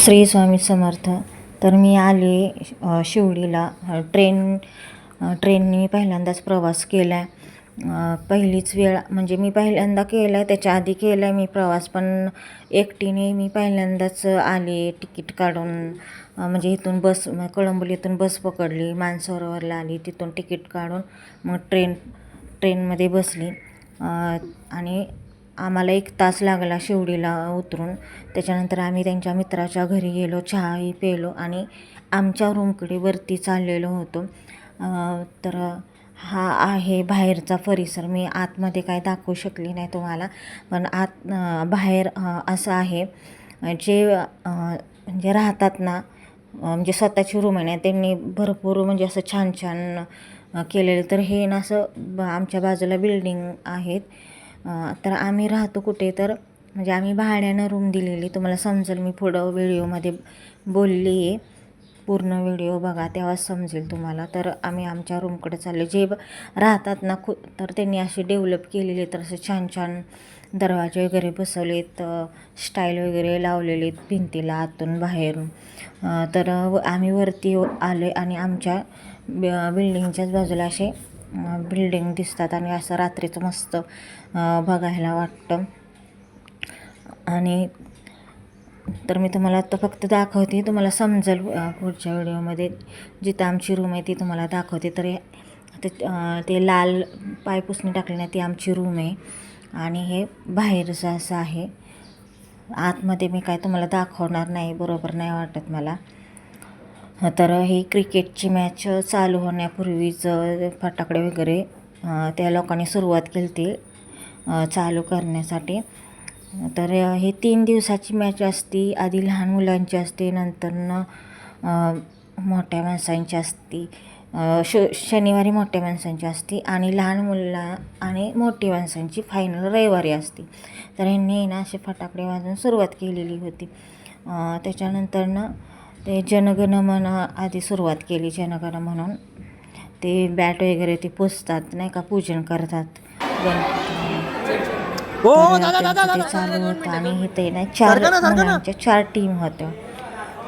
श्री स्वामी समर्थ. तर मी आले शिवडीला ट्रेन ट्रेनने मी पहिल्यांदाच प्रवास केला आहे पहिलीच वेळ म्हणजे मी पहिल्यांदा केला आहे त्याच्या आधी केला आहे मी प्रवास पण एकटीने मी पहिल्यांदाच आले तिकीट काढून. म्हणजे इथून बस कळंबोलीतून बस पकडली मानसरोवरला आली तिथून तिकीट काढून मग ट्रेन ट्रेनमध्ये बसली. आणि आम्हाला एक तास लागला शिवडीला उतरून. त्याच्यानंतर आम्ही त्यांच्या मित्राच्या घरी गेलो चहाही पेलो आणि आमच्या रूमकडे वरती चाललेलो होतो. तर हा आहे बाहेरचा परिसर. मी आतमध्ये काय दाखवू शकली नाही तुम्हाला पण आत बाहेर असं आहे. जे म्हणजे राहतात ना म्हणजे स्वतःची रूम आहे ना त्यांनी भरपूर म्हणजे असं छान छान केलेलं. तर हे ना असं ब आमच्या बाजूला बिल्डिंग आहेत. तर आम्ही राहतो कुठे तर म्हणजे आम्ही भाड्यानं रूम दिलेली. तुम्हाला समजेल मी पुढं व्हिडिओमध्ये बोलली आहे. पूर्ण व्हिडिओ बघा तेव्हाच समजेल तुम्हाला. तर आम्ही आमच्या रूमकडे चालले. जे राहतात ना खू तर त्यांनी असे डेव्हलप केलेले तर असे छान छान दरवाजे वगैरे बसवलेत स्टाईल वगैरे लावलेले आहेत भिंतीला आतून बाहेरून. तर व- आम्ही वरती आलो आणि आमच्या बिल्डिंगच्याच बाजूला असे बिल्डिंग दिसतात आणि असं रात्रीचं मस्त बघायला वाटतं. आणि तर मी तुम्हाला आता फक्त दाखवते तुम्हाला समजेल पुढच्या व्हिडिओमध्ये. जिथं आमची रूम आहे ती तुम्हाला दाखवते. तर ते ते लाल पायपुसणी टाकली नाही ती आमची रूम आहे. आणि हे बाहेरचं असं आहे. आतमध्ये मी काय तुम्हाला दाखवणार नाही बरोबर नाही वाटत मला. तर ही क्रिकेटची मॅच चालू होण्यापूर्वीच फटाकडे वगैरे त्या लोकांनी सुरुवात केली होती चालू करण्यासाठी. तर ही तीन दिवसाची मॅच असती आधी लहान मुलांची असते नंतरनं मोठ्या माणसांची असती श शनिवारी मोठ्या माणसांची असती आणि लहान मुला आणि मोठी माणसांची फायनल रविवारी असते. तर ह्यांनी ना असे फटाकडे वाजवून सुरुवात केलेली होती. त्याच्यानंतरनं ते जनगण मन आधी सुरुवात केली जनगण म्हणून. ते बॅट वगैरे ते पुसतात नाही का पूजन करतात. गणपती. चालू होतं आणि इथे ना चार. मुलांच्या चार टीम होत्या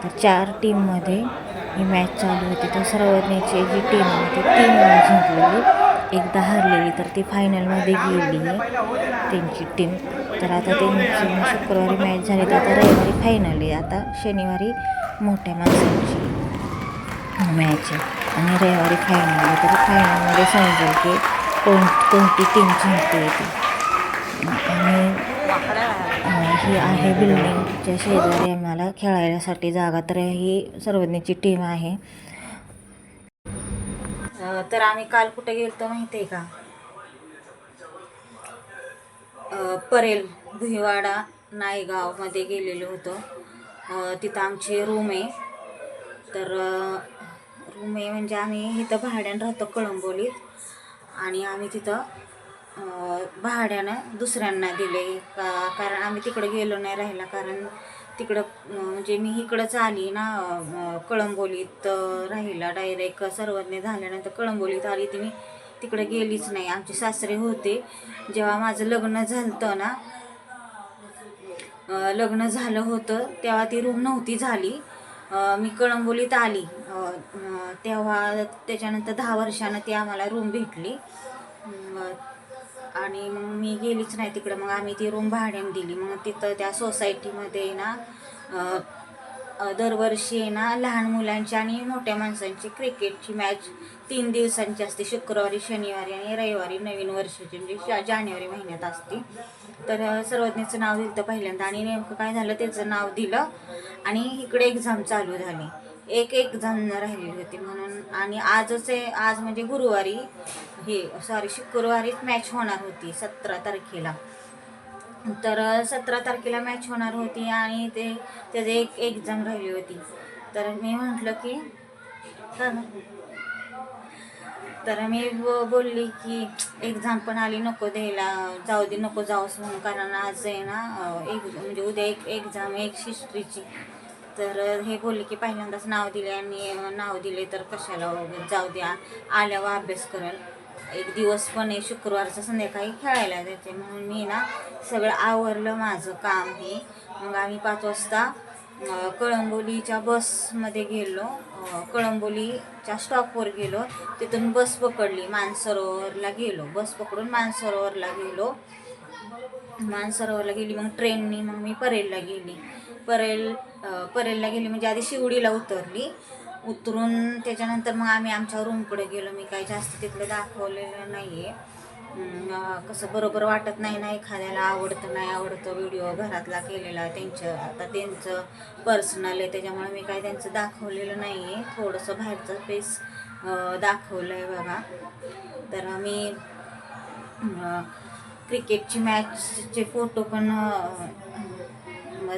तर चार टीममध्ये ही मॅच चालू होती. तर सर्वज्ञची जी टीम आहे ती तीन वेळा जिंकलेली. एकदा हरलेली तर ती फायनलमध्ये गेली आहे त्यांची टीम तर आता त्यांची शुक्रवारी मॅच झाली तर आता रविवारी फायनल आहे. आता शनिवारी मोठ्या माणसांची मॅच आहे. आणि रविवारी फायनल आहे. तर फायनलमध्ये समजेल की कोण कोणती टीम जिंकते ती. आणि ही आहे बिल्डिंगच्या शेजारी आम्हाला खेळायसाठी जागा. तर ही सर्वज्ञची टीम आहे. तर आम्ही काल कुठे गेलतो माहिती आहे का परेल भुईवाडा नायगावमध्ये गेलेलो होतो. तिथं आमची रूम आहे. तर रूम आहे म्हणजे आम्ही इथं भाड्यानं राहतो कळंबोलीत. आणि आम्ही तिथं भाड्यानं दुसऱ्यांना दिले का कारण आम्ही तिकडं गेलो नाही राहिला कारण तिकडं म्हणजे मी इकडंच आली ना कळंबोलीत राहिला डायरेक्ट सर्वज्ञ झाल्यानंतर कळंबोलीत आली ती मी. तिकडे गेलीच नाही. आमचे सासरे होते. जेव्हा माझं लग्न झालं ना लग्न झालं होतं तेव्हा ती रूम नव्हती झाली. मी कळंबोलीत आली. तेव्हा त्याच्यानंतर दहा वर्षानं ती आम्हाला रूम भेटली. आणि मग मी गेलीच नाही तिकडं. मग आम्ही ती रूम भाड्याने दिली. मग तिथं त्या सोसायटीमध्ये ना दरवर्षी आहे ना लहान मुलांची आणि मोठ्या माणसांची क्रिकेटची मॅच तीन दिवसांची असते. शुक्रवारी शनिवारी आणि रविवारी नवीन वर्षाची म्हणजे जानेवारी महिन्यात असते. तर अं, सर्वज्ञचं नाव दिलं तर पहिल्यांदा आणि नेमकं काय झालं त्याचं नाव दिलं आणि इकडे एक्झाम चालू झाली. एक एक्झाम राहिलेली होती म्हणून. आणि आजच आहे आज म्हणजे गुरुवारी हे सॉरी शुक्रवारीच मॅच होणार होती सतरा तारखेला. तर सतरा तारखेला मॅच होणार होती आणि ते त्याचे एक एक्झाम राहिली होती. तर मी म्हटलं की तर मी बोलली की एक्झाम पण आली नको द्यायला जाऊ दे नको जाऊस म्हणून. कारण आज आहे ना एक म्हणजे उद्या एक एक्झाम एक हिस्ट्रीची तर हे बोलले की पहिल्यांदाच नाव दिले आणि नाव दिले तर कशाला जाऊ द्या. आल्यावर अभ्यास करेल. एक दिवस पण आहे शुक्रवारचं संध्याकाळी खेळायला जायचे म्हणून मी ना सगळं आवरलं माझं काम हे. मग आम्ही पाच वाजता कळंबोलीच्या बसमध्ये गेलो. कळंबोलीच्या स्टॉपवर गेलो. तिथून बस पकडली मानसरोवरला गेलो. बस पकडून मानसरोवरला गेलो. मानसरोवरला गेली मग ट्रेननी मग मी परेलला गेली. परेल परेलला गेली. म्हणजे आधी शिवडीला उतरली. उतरून त्याच्यानंतर मग आम्ही आमच्या रूमकडे गेलो. मी काही जास्त तिकडे दाखवलेलं नाही आहे कसं बरोबर वाटत नाही ना एखाद्याला. आवडतं नाही आवडतं. व्हिडिओ घरातला केलेला त्यांचं आता त्यांचं पर्सनल आहे. त्याच्यामुळे मी काही त्यांचं दाखवलेलं नाही आहे थोडंसं बाहेरचं पेस दाखवलं आहे बघा. तर मी क्रिकेटची मॅचचे फोटो पण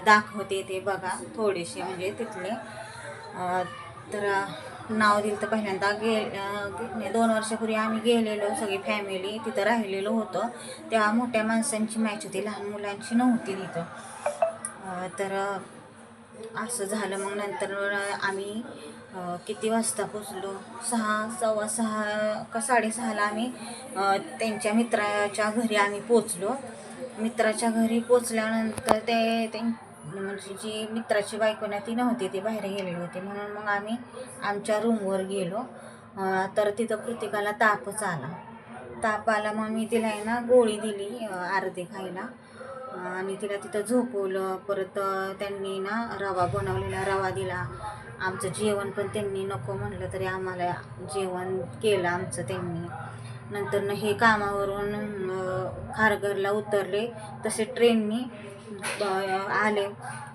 दाखवते ते बघा थोडेसे म्हणजे तिथले. तर नाव दिलं तर पहिल्यांदा गे दोन वर्षापूर्वी आम्ही गेलेलो सगळी फॅमिली तिथं राहिलेलो होतो. तेव्हा मोठ्या माणसांची मॅच होती लहान मुलांची नव्हती तिथं. तर असं झालं. मग नंतर आम्ही किती वाजता पोचलो सहा सव्वा सहा का साडेसहाला आम्ही त्यांच्या मित्राच्या घरी आम्ही पोचलो मित्राच्या घरी पोचल्यानंतर ते म्हणजे जी मित्राची बायको ना ती नव्हती ती बाहेर गेलेली होती. म्हणून मग आम्ही आमच्या रूमवर गेलो. तर तिथं कृतिकाला तापच आला. ताप आला मग मी तिला आहे ना गोळी दिली अर्धे अर्धी खायला. आणि तिला तिथं झोपवलं. परत त्यांनी ना रवा बनवलेला रवा दिला. आमचं जेवण पण त्यांनी नको म्हणलं तरी आम्हाला जेवण केलं आमचं त्यांनी. नंतर न हे कामावरून खारघरला उतरले. तसे ट्रेननी आले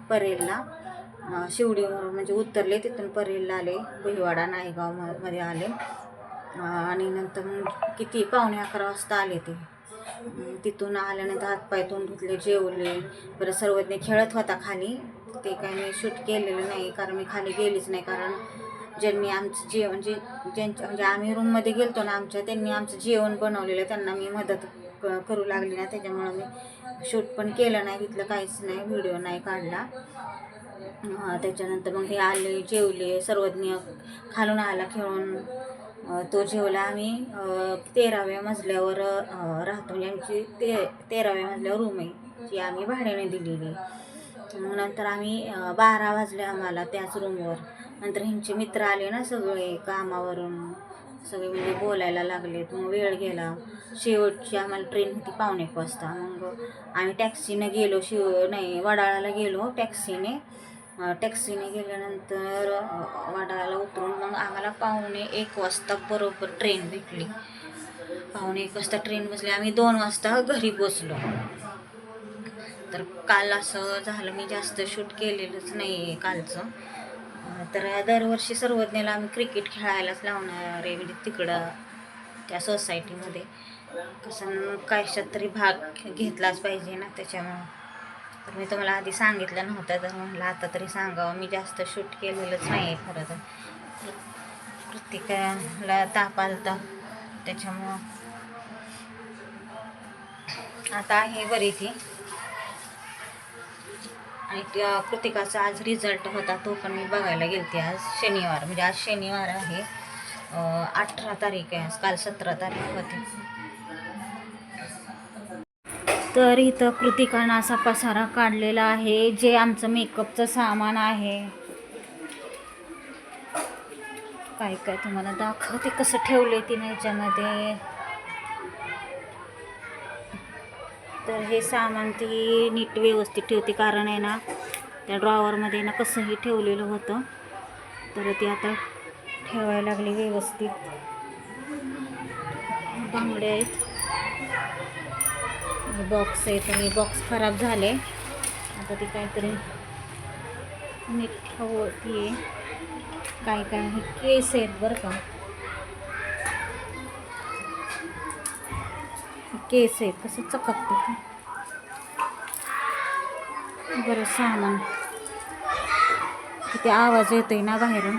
परेलला शिवडीवरून म्हणजे उतरले तिथून परेलला आले. बुहिवाडा नायगावमध्ये आले. आणि नंतर मग किती पावणे अकरा वाजता आले ते. तिथून आल्यानंतर हातपाय तोंड धुतले जेवले. बरं सर्वज्ञ खेळत होता खाली. ते काही मी शूट केलेलं नाही कारण मी खाली गेलीच नाही. कारण ज्यांनी आमचं जेवण जे म्हणजे ज्यांच्या म्हणजे आम्ही रूममध्ये गेलतो ना आमच्या त्यांनी आमचं जेवण बनवलेलं त्यांना मी मदत क- करू लागली ना त्याच्यामुळं मी शूट पण केलं नाही तिथलं काहीच नाही व्हिडिओ नाही काढला. त्याच्यानंतर मग हे आले जेवले सर्वज्ञ खालून आला खेळून. तो जेवला आम्ही तेराव्या मजल्यावर राहतो. म्हणजे आमची ते तेराव्या मजल्यावर रूम आहे जी आम्ही भाड्याने दिलेली. मग नंतर आम्ही बारा वाजले आम्हाला त्याच रूमवर नंतर ह्यांचे मित्र आले ना सगळे कामावरून सगळे म्हणजे बोलायला लागले. मग वेळ गेला. शेवटची आम्हाला ट्रेन होती पावणे एक वाजता. मग आम्ही टॅक्सीनं गेलो. शिव नाही वडाळाला गेलो. टॅक्सीने टॅक्सीने गेल्यानंतर वडाळाला उतरून मग आम्हाला पावणे एक वाजता बरोबर ट्रेन भेटली. पावणे एक वाजता ट्रेन बसली. आम्ही दोन वाजता घरी बसलो तर काल असं झालं. मी जास्त शूट केलेलंच नाही आहे कालचं. तर दरवर्षी सर्वज्ञाला आम्ही क्रिकेट खेळायलाच लावणार आहे म्हणजे तिकडं त्या सोसायटीमध्ये कसं कशात तरी भाग घेतलाच पाहिजे ना त्याच्यामुळं. तर मी तुम्हाला आधी सांगितलं नव्हतं तर म्हटलं आता तरी सांगावं. मी जास्त शूट केलेलंच नाही आहे खरं तर. प्रत्येकाला ताप आलता त्याच्यामुळं. आता आहे बरी ती आणि त्या कृतिकाचा आज रिझल्ट होता तो पण मी बघायला गेलते आज शनिवार. म्हणजे आज शनिवार आहे. अठरा तारीख आहे आज काल सतरा तारीख होती. तर इथं कृतिकानं असा पसारा काढलेला आहे जे आमचं मेकअपचं सामान आहे. काय काय तुम्हाला दाखवते कसं ठेवले तिने याच्यामध्ये? तर हे सामान ती नीट व्यवस्थित ठेवते कारण आहे ना त्या ड्रॉवरमध्ये ना कसंही ठेवलेलं होतं. तर ती आता ठेवायला लागली व्यवस्थित. बांगडे आहेत. बॉक्स आहेत आणि हे बॉक्स खराब झाले. आता ते काहीतरी नीट ठेवते काय काय केस आहेत बरं का. केस आहेत कसं चककतं बरं सामान किती आवाज येतोय ना बाहेरून?